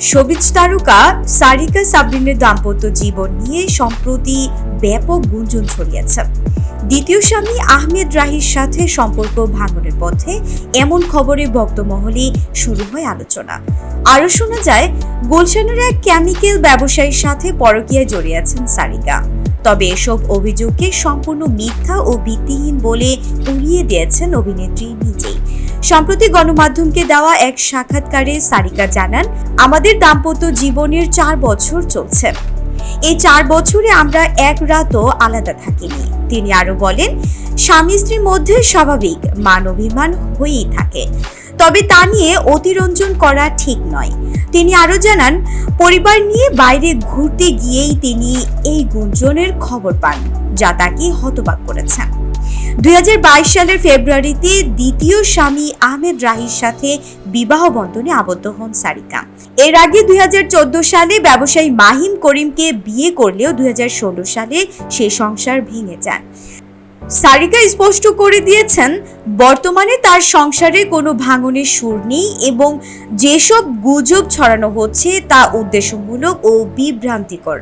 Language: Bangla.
সবিজ তারকা সারিকা সাবরিনের দাম্পত্য জীবন নিয়ে সম্প্রতি ব্যাপক গুঞ্জন ছড়িয়েছে। দ্বিতীয় স্বামী আহমেদ রাহির সাথে সম্পর্ক ভাঙনের পথে এমন খবরে ভক্তমহলে শুরু হয় আলোচনা। আরও শোনা যায়, গুলশানের এক কেমিক্যাল ব্যবসায়ীর সাথে পরকীয়ায় জড়িয়েছেন সারিকা। তবে এসব অভিযোগকে সম্পূর্ণ মিথ্যা ও ভিত্তিহীন বলে উড়িয়ে দিয়েছেন অভিনেত্রী নিজেই। সম্প্রতি গণমাধ্যমকে দেওয়া এক সাক্ষাৎকারে সারিকা জানান, আমাদের দাম্পত্য জীবনের চার বছর চলছে। এই চার বছরে আমরা এক রাতও আলাদা থাকিনি। তিনি আরও বলেন, স্বামী স্ত্রীর মধ্যে স্বাভাবিক মান অভিমান হয়েই থাকে। তবে তা নিয়ে অতিরঞ্জন করা ঠিক নয়। তিনি আরও জানান, পরিবার নিয়ে বাইরে ঘুরতে গিয়েই তিনি এই গুঞ্জনের খবর পান, যা তাকে হতবাক করেছেন দুই হাজার বাইশ সালের ফেব্রুয়ারিতে দ্বিতীয় স্বামী আহমেদ রাহির সাথে বিবাহ বন্ধনে আবদ্ধ হন সারিকা। এর আগে দুই হাজার চোদ্দ সালে ব্যবসায়ী মাহিম করিমকে বিয়ে করলেও দুই হাজার ষোলো সালে সে সংসার ভেঙে যায়। সারিকা স্পষ্ট করে দিয়েছেন, বর্তমানে তার সংসারে কোনো ভাঙনের সুর নেই এবং যেসব গুজব ছড়ানো হচ্ছে তা উদ্দেশ্যমূলক ও বিভ্রান্তিকর।